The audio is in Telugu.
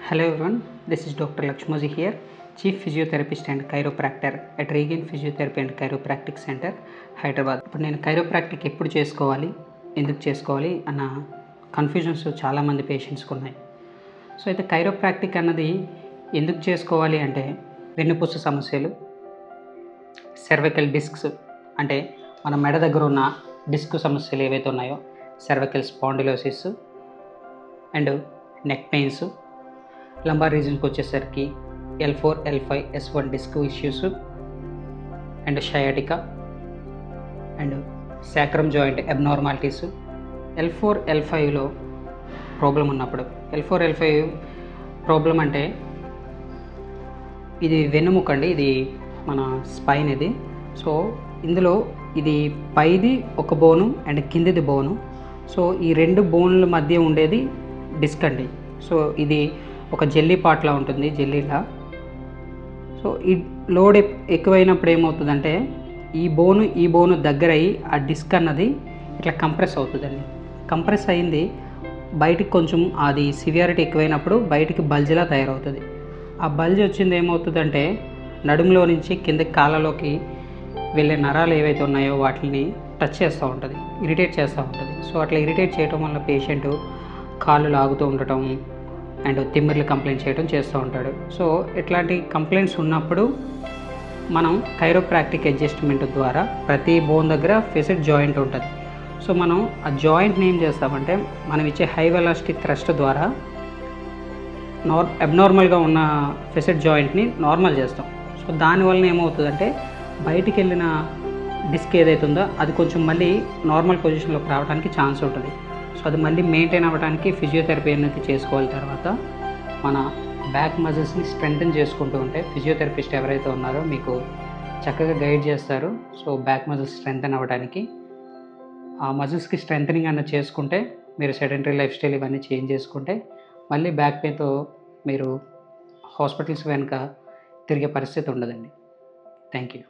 Hello everyone, this is Dr. Lakshmoji here, Chief Physiotherapist and Chiropractor at Regain Physiotherapy and Chiropractic Center, Hyderabad ఇప్పుడు నేను కైరోప్రాక్టిక్ ఎప్పుడు చేసుకోవాలి ఎందుకు చేసుకోవాలి అన్న కన్ఫ్యూజన్స్ చాలామంది పేషెంట్స్కి ఉన్నాయి సో అయితే కైరోప్రాక్టిక్ అన్నది ఎందుకు చేసుకోవాలి అంటే వెన్నుపూస సమస్యలు సెర్వికల్ డిస్క్స్ అంటే మన మెడ దగ్గర ఉన్న డిస్క్ సమస్యలు ఏవైతే ఉన్నాయో cervical spondylosis and neck pains lumbar రీజన్కి వచ్చేసరికి L four L five S one disc issues and sciatica and sacrum joint abnormalities L four L ఫైవ్లో ప్రాబ్లం ఉన్నప్పుడు L four L five problem అంటే ఇది వెన్నుముక అండి ఇది మన స్పైన్ ఇది. సో ఇందులో ఇది పైది ఒక బోను అండ్ కిందిది బోను సో ఈ రెండు బోన్ల మధ్య ఉండేది డిస్క్ అండి. సో ఇది ఒక జెల్లీ పాట్లా ఉంటుంది జెల్లీలా. సో ఈ లోడ్ ఎక్కువైనప్పుడు ఏమవుతుందంటే ఈ బోను ఈ బోను దగ్గర అయ్యి ఆ డిస్క్ అన్నది ఇట్లా కంప్రెస్ అవుతుందండి. కంప్రెస్ అయింది బయటికి కొంచెం అది సివియారిటీ ఎక్కువైనప్పుడు బయటికి బల్జిలా తయారవుతుంది. ఆ బల్జ్ వచ్చింది ఏమవుతుందంటే నడుములో నుంచి కింద కాళ్ళలోకి వెళ్ళే నరాలు ఏవైతే ఉన్నాయో వాటిని టచ్ చేస్తూ ఉంటుంది ఇరిటేట్ చేస్తూ ఉంటుంది. సో అట్లా ఇరిటేట్ చేయడం వల్ల పేషెంట్ కాళ్ళు లాగుతూ ఉండటం అండ్ తిమ్మిర్లు కంప్లైంట్ చేయడం చేస్తూ ఉంటాడు. సో ఇట్లాంటి కంప్లైంట్స్ ఉన్నప్పుడు మనం కైరోప్రాక్టిక్ అడ్జస్ట్మెంట్ ద్వారా ప్రతి బోన్ దగ్గర ఫిసిడ్ జాయింట్ ఉంటుంది. సో మనం ఆ జాయింట్ని ఏం చేస్తామంటే మనం ఇచ్చే హై వెలాసిటీ థ్రస్ట్ ద్వారా నార్ అబ్నార్మల్గా ఉన్న ఫెసిడ్ జాయింట్ని నార్మల్ చేస్తాం. సో దానివల్ల ఏమవుతుందంటే బయటికి వెళ్ళిన డిస్క్ ఏదైతే ఉందో అది కొంచెం మళ్ళీ నార్మల్ పొజిషన్లోకి రావడానికి ఛాన్స్ ఉంటుంది. సో అది మళ్ళీ మెయింటైన్ అవ్వడానికి ఫిజియోథెరపీ అనేది చేసుకోవాలి తర్వాత. మన బ్యాక్ మజిల్స్ని స్ట్రెంగ్తన్ చేసుకుంటూ ఉంటే ఫిజియోథెరపిస్ట్ ఎవరైతే ఉన్నారో మీకు చక్కగా గైడ్ చేస్తారు. సో బ్యాక్ మజిల్స్ స్ట్రెంగ్తన్ అవ్వడానికి. ఆ మజిల్స్కి స్ట్రెంథనింగ్ అన్నది చేసుకుంటే మీరు సెడెంటరీ లైఫ్ స్టైల్ ఇవన్నీ చేంజ్ చేసుకుంటే మళ్ళీ బ్యాక్ పెయిన్తో మీరు హాస్పిటల్స్ వెనుక తిరిగే పరిస్థితి ఉండదండి. Thank you